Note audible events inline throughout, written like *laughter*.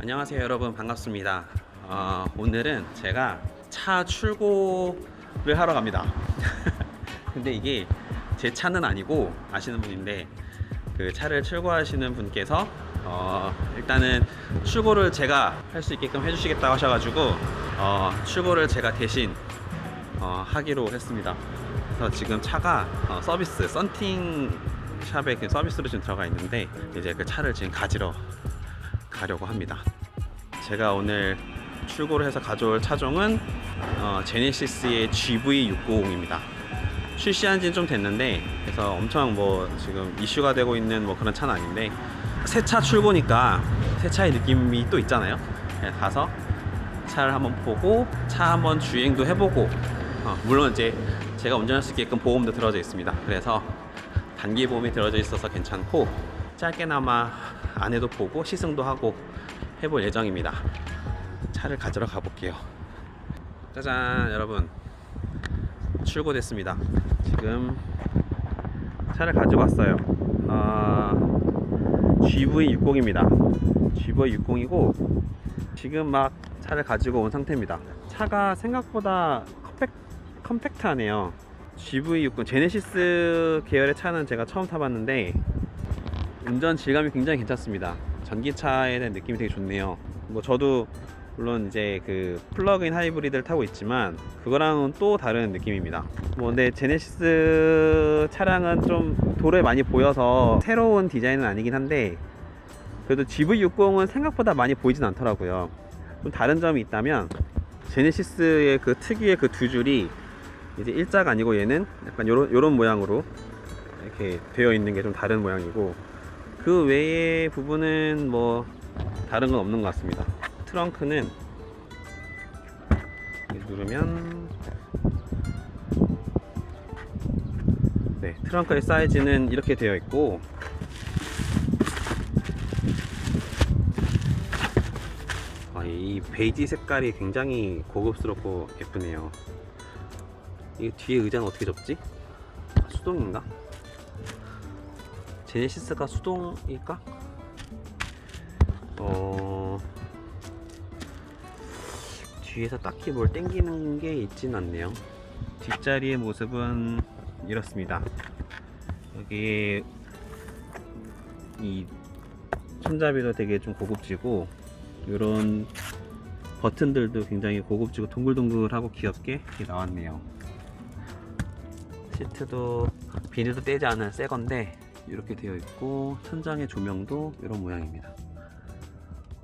안녕하세요 여러분. 반갑습니다. 어, 오늘은 제가 차 출고를 하러 갑니다. *laughs* 근데 이게 제 차는 아니고 아시는 분인데 그 차를 출고하시는 분께서 어, 일단은 출고를 제가 할 수 있게끔 해주시겠다고 하셔가지고 어, 출고를 제가 대신 어, 하기로 했습니다. 그래서 지금 차가 어, 서비스 썬팅 샵에 그 서비스로 지금 들어가 있는데 이제 그 차를 지금 가지러 가려고 합니다. 제가 오늘 출고를 해서 가져올 차종은 어, 제네시스의 GV690입니다. 출시한 지는 좀 됐는데 그래서 엄청 뭐 지금 이슈가 되고 있는 뭐 그런 차는 아닌데 새 차 출고니까 새 차의 느낌이 또 있잖아요. 네, 가서 차를 한번 보고 차 한번 주행도 해보고 어, 물론 이제 제가 운전할 수 있게끔 보험도 들어져 있습니다. 그래서 단기 보험이 들어져 있어서 괜찮고 짧게나마 안에도 보고 시승도 하고 해볼 예정입니다. 차를 가지러 가볼게요. 짜잔 여러분 출고됐습니다. 지금 차를 가지고 왔어요. 아, GV60입니다. GV60이고 지금 막 차를 가지고 온 상태입니다. 차가 생각보다 컴팩, 컴팩트하네요. GV60 제네시스 계열의 차는 제가 처음 타봤는데 운전 질감이 굉장히 괜찮습니다. 전기차에 대한 느낌이 되게 좋네요. 뭐 저도 물론 이제 그 플러그인 하이브리드를 타고 있지만 그거랑은 또 다른 느낌입니다. 뭐 근데 제네시스 차량은 좀 도로에 많이 보여서 새로운 디자인은 아니긴 한데 그래도 GV60은 생각보다 많이 보이진 않더라고요. 좀 다른 점이 있다면 제네시스의 그 특유의 그 두 줄이 이제 일자가 아니고 얘는 약간 요런 요런 모양으로 이렇게 되어 있는 게 좀 다른 모양이고 그 외의 부분은 뭐 다른 건 없는 것 같습니다. 트렁크는 누르면 네 트렁크의 사이즈는 이렇게 되어 있고 아, 이 베이지 색깔이 굉장히 고급스럽고 예쁘네요. 이 뒤에 의자는 어떻게 접지? 아, 수동인가? 제네시스가 수동일까? 어 뒤에서 딱히 뭘 땡기는 게 있진 않네요. 뒷자리의 모습은 이렇습니다. 여기 이 손잡이도 되게 좀 고급지고 이런 버튼들도 굉장히 고급지고 동글동글하고 귀엽게 나왔네요. 시트도 비닐도 떼지 않은 새 건데 이렇게 되어 있고 천장의 조명도 이런 모양입니다.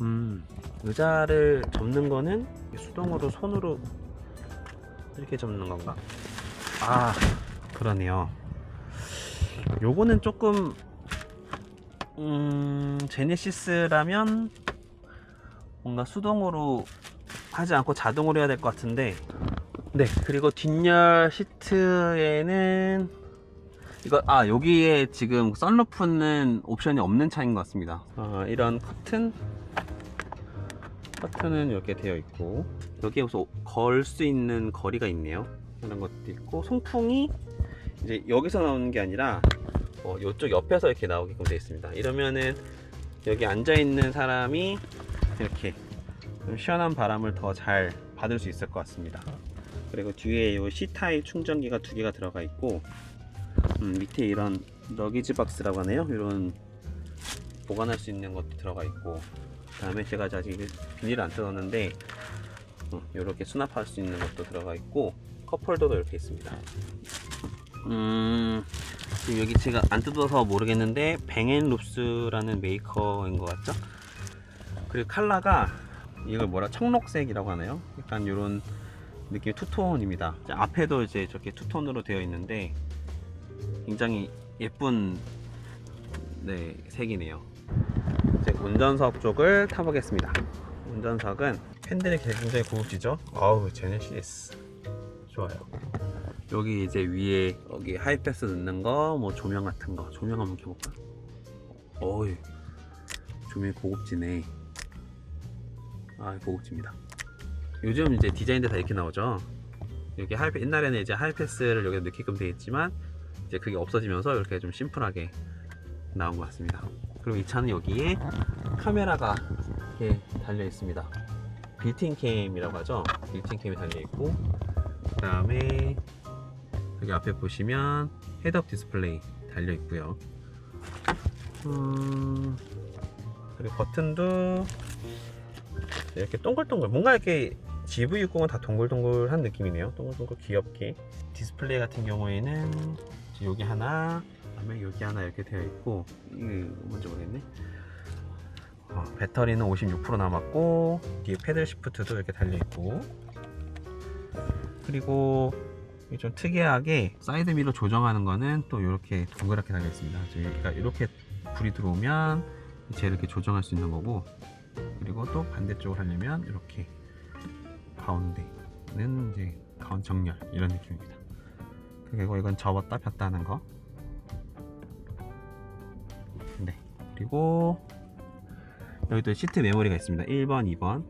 음, 의자를 접는 거는 수동으로 손으로 이렇게 접는 건가? 아, 그러네요. 요거는 조금 음, 제네시스라면 뭔가 수동으로 하지 않고 자동으로 해야 될 것 같은데 네 그리고 뒷열 시트에는 이거 아 여기에 지금 썬루프는 옵션이 없는 차인 것 같습니다. 아, 이런 커튼. 커튼은 이렇게 되어 있고 여기에 무슨 걸 수 있는 거리가 있네요. 이런 것도 있고 송풍이 이제 여기서 나오는 게 아니라 어, 이쪽 옆에서 이렇게 나오게끔 되어 있습니다. 이러면은 여기 앉아 있는 사람이 이렇게 좀 시원한 바람을 더 잘 받을 수 있을 것 같습니다. 그리고 뒤에 이 C타입 충전기가 두 개가 들어가 있고 음, 밑에 이런 러기지 박스라고 하네요. 이런 보관할 수 있는 것도 들어가 있고 그 다음에 제가 아직 비닐을 안 뜯었는데 이렇게 수납할 수 있는 것도 들어가 있고 컵홀더도 이렇게 있습니다. 음, 여기 제가 안 뜯어서 모르겠는데 뱅앤룹스라는 메이커인 것 같죠? 그리고 컬러가 이걸 뭐라 청록색이라고 하나요? 약간 이런 느낌의 투톤입니다. 앞에도 이제 저렇게 투톤으로 되어 있는데 굉장히 예쁜 네, 색이네요. 이제 운전석 쪽을 타보겠습니다. 운전석은 팬들이 굉장히 고급지죠? 아우 제네시스 좋아요. 여기 이제 위에 여기 하이패스 넣는 거, 뭐 조명 같은 거 조명 한번 켜볼까? 어이 조명이 고급지네. 아 고급집니다. 요즘 이제 디자인들 다 이렇게 나오죠. 여기 하이 옛날에는 이제 하이패스를 여기다 넣게끔 되어 있지만 이제 그게 없어지면서 이렇게 좀 심플하게 나온 것 같습니다. 그리고 이 차는 여기에 카메라가 이렇게 달려 있습니다. 빌트인 캠이라고 하죠. 빌트인 캠이 달려 있고 그다음에 여기 앞에 보시면 헤드업 디스플레이 달려 있고요. 음, 그리고 버튼도 이렇게 동글동글 뭔가 이렇게 GV60은 다 동글동글한 느낌이네요. 동글동글 귀엽게 디스플레이 같은 경우에는 여기 하나, 그다음에 여기 하나 이렇게 되어 있고 이게 뭔지 모르겠네. 어, 배터리는 56% 남았고 뒤에 패들 시프트도 이렇게 달려 있고 그리고 좀 특이하게 사이드 미러 조정하는 거는 또 이렇게 동그랗게 달려 있습니다. 그러니까 이렇게 불이 들어오면 이제 이렇게 조정할 수 있는 거고 그리고 또 반대쪽으로 하려면 이렇게 가운데는 이제 가운 정렬 이런 느낌입니다. 그리고 이건 접었다 폈다 하는 거. 네. 그리고 여기도 시트 메모리가 있습니다. 1번, 2번.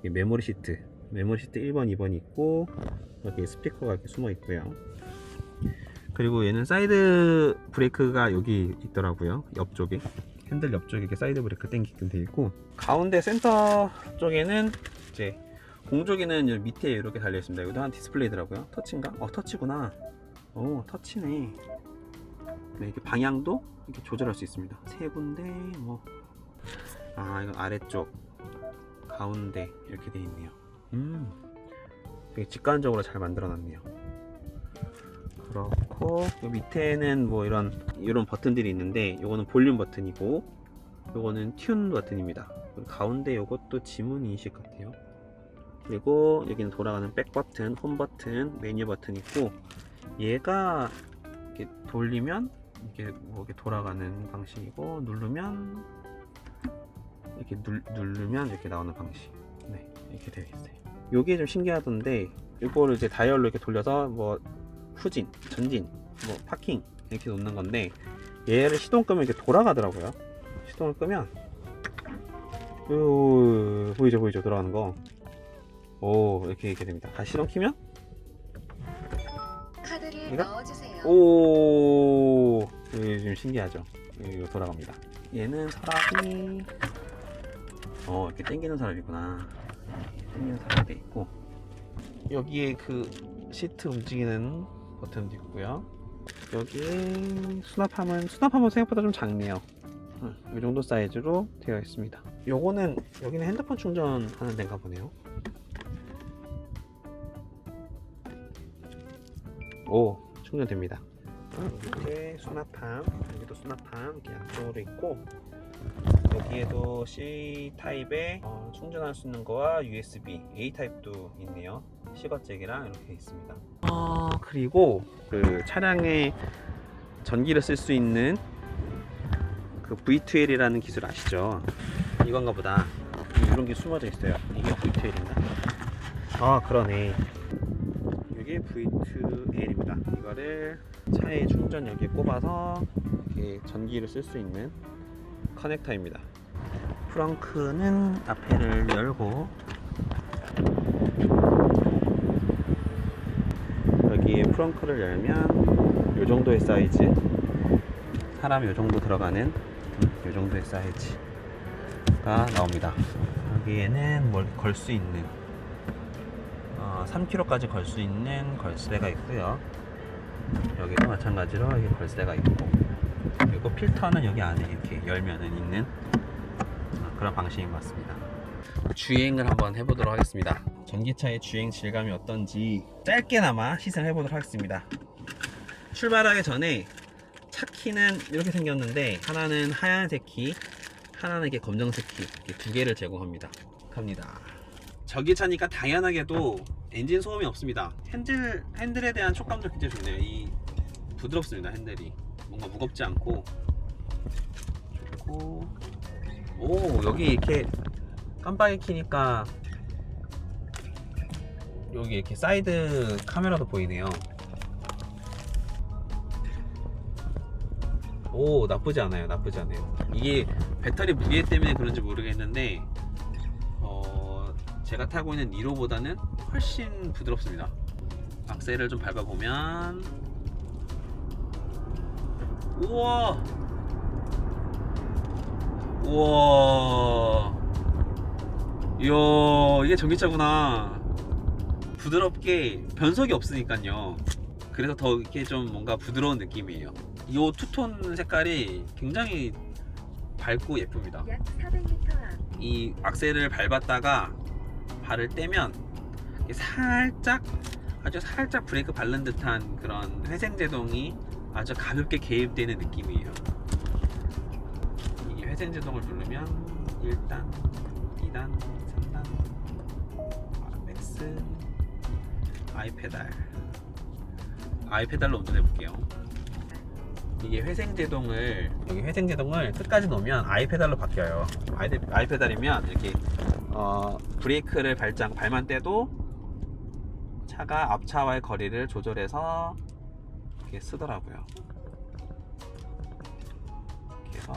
이게 메모리 시트. 메모리 시트 1번, 2번 있고 여기 스피커가 이렇게 숨어 있고요. 그리고 얘는 사이드 브레이크가 여기 있더라고요. 옆쪽에. 핸들 옆쪽에 이렇게 사이드 브레이크 땡기끔 되어 있고 가운데 센터 쪽에는 이제 공조기는 밑에 이렇게 달려 있습니다. 여기도 한 디스플레이더라고요. 터치인가? 어, 터치구나. 오, 터치네. 네, 이렇게 방향도 이렇게 조절할 수 있습니다. 세 군데, 뭐. 아, 이건 아래쪽, 가운데 이렇게 돼 있네요. 음, 되게 직관적으로 잘 만들어 놨네요. 그렇고, 요 밑에는 뭐 이런, 이런 버튼들이 있는데, 요거는 볼륨 버튼이고, 요거는 튠 버튼입니다. 가운데 요것도 지문 인식 같아요. 그리고 여기는 돌아가는 백 버튼, 홈 버튼, 메뉴 버튼 있고 얘가 이렇게 돌리면 이게 뭐 이렇게 돌아가는 방식이고 누르면 이렇게 눌, 누르면 이렇게 나오는 방식. 네, 이렇게 되어 있어요. 요게 좀 신기하던데 이거를 이제 다이얼로 이렇게 돌려서 뭐 후진, 전진, 뭐 파킹 이렇게 놓는 건데 얘를 시동 끄면 이렇게 돌아가더라고요. 시동을 끄면 요 보이죠 보이죠 돌아가는 거. 오 이렇게 이렇게 됩니다. 다시 시동 키면 카드를 이거? 넣어주세요. 오 이게 좀 신기하죠. 이거 돌아갑니다. 얘는 서랍이 어 이렇게 당기는 서랍이구나. 당기는 서랍이 있고 여기에 그 시트 움직이는 버튼도 있고요. 여기에 수납함은 수납함은 생각보다 좀 작네요. 음, 이 정도 사이즈로 되어 있습니다. 요거는 여기는 핸드폰 충전하는 데인가 보네요. 오 충전됩니다. 어, 이렇게 수납함 여기도 수납함 이렇게 양쪽으로 있고 여기에도 C 타입에 어, 충전할 수 있는 거와 USB A 타입도 있네요. 시거잭이랑 이렇게 있습니다. 어, 그리고 그 차량에 전기를 쓸 수 있는 그 V2L이라는 기술 아시죠? 이건가 보다. 이런 게 숨어져 있어요. 이게 V2L인가? 아 그러네. 이게 V2L입니다. 이거를 차에 충전 여기에 꼽아서 이렇게 전기를 쓸 수 있는 커넥터입니다. 프렁크는 앞에를 열고 여기에 프렁크를 열면 이 정도의 사이즈 사람 이 정도 들어가는 이 정도의 사이즈가 나옵니다. 여기에는 뭘 걸 수 있는 어, 3kg까지 걸 수 있는 걸쇠가 있고요. 여기도 마찬가지로 이게 걸쇠가 있고 그리고 필터는 여기 안에 이렇게 열면은 있는 어, 그런 방식인 것 같습니다. 주행을 한번 해보도록 하겠습니다. 전기차의 주행 질감이 어떤지 짧게나마 시승해 보도록 하겠습니다. 출발하기 전에 차 키는 이렇게 생겼는데 하나는 하얀색 키, 하나는 이렇게 검정색 키 이렇게 두 개를 제공합니다. 갑니다. 전기차니까 당연하게도 엔진 소음이 없습니다. 핸들 핸들에 대한 촉감도 굉장히 좋네요. 이 부드럽습니다. 핸들이 뭔가 무겁지 않고 좋고 오 여기 이렇게 깜빡이 키니까 여기 이렇게 사이드 카메라도 보이네요. 오 나쁘지 않아요. 나쁘지 않아요. 이게 배터리 무게 때문에 그런지 모르겠는데 어, 제가 타고 있는 니로보다는 훨씬 부드럽습니다. 악셀을 좀 밟아보면 우와 우와. 이야, 이게 전기차구나. 부드럽게 변속이 없으니까요. 그래서 더 이렇게 좀 뭔가 부드러운 느낌이에요. 이 투톤 색깔이 굉장히 밝고 예쁩니다. 약 400m 앞이 악셀을 밟았다가 발을 떼면 살짝 아주 살짝 브레이크 밟는 듯한 그런 회생 제동이 아주 가볍게 개입되는 느낌이에요. 이게 회생 제동을 누르면 1단, 2단, 3단, 아, 맥스, 아이 페달. 아이 페달로 운전해 볼게요. 이게 회생 제동을 여기 회생 제동을 끝까지 놓으면 아이 페달로 바뀌어요. 아이, 아이 페달이면 이렇게 어, 브레이크를 발장 발만 떼도 차가 앞차와의 거리를 조절해서 이렇게 쓰더라고요. 이렇게 해서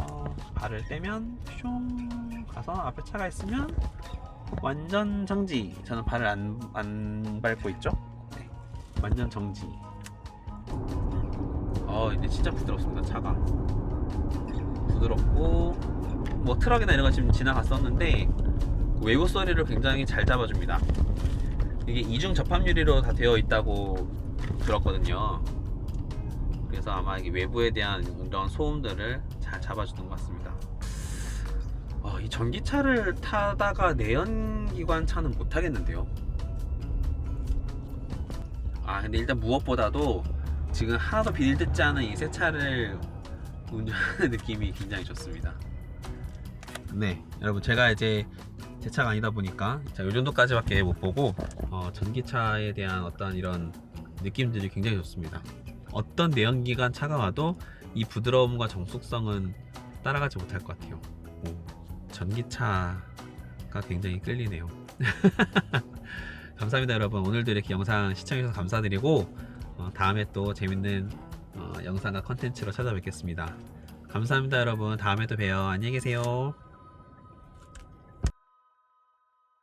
발을 떼면 슝 가서 앞에 차가 있으면 완전 정지. 저는 발을 안, 안 밟고 있죠. 네. 완전 정지. 어, 이제 진짜 부드럽습니다, 차가. 부드럽고, 뭐 트럭이나 이런 거 지금 지나갔었는데, 외부 소리를 굉장히 잘 잡아줍니다. 이게 이중 접합 유리로 다 되어 있다고 들었거든요. 그래서 아마 이게 외부에 대한 이런 소음들을 잘 잡아주는 것 같습니다. 어, 이 전기차를 타다가 내연기관 차는 못 타겠는데요. 아 근데 일단 무엇보다도 지금 하나도 비닐 뜯지 않은 이 새 차를 운전하는 *laughs* 느낌이 굉장히 좋습니다. 네, 여러분 제가 이제 제 차가 아니다 보니까 자, 요 정도까지밖에 못 보고 어, 전기차에 대한 어떤 이런 느낌들이 굉장히 좋습니다. 어떤 내연기관 차가 와도 이 부드러움과 정숙성은 따라가지 못할 것 같아요. 오, 전기차가 굉장히 끌리네요. *laughs* 감사합니다 여러분 오늘도 이렇게 영상 시청해주셔서 감사드리고 어, 다음에 또 재밌는 어, 영상과 컨텐츠로 찾아뵙겠습니다 감사합니다 여러분 다음에 또 봬요 안녕히 계세요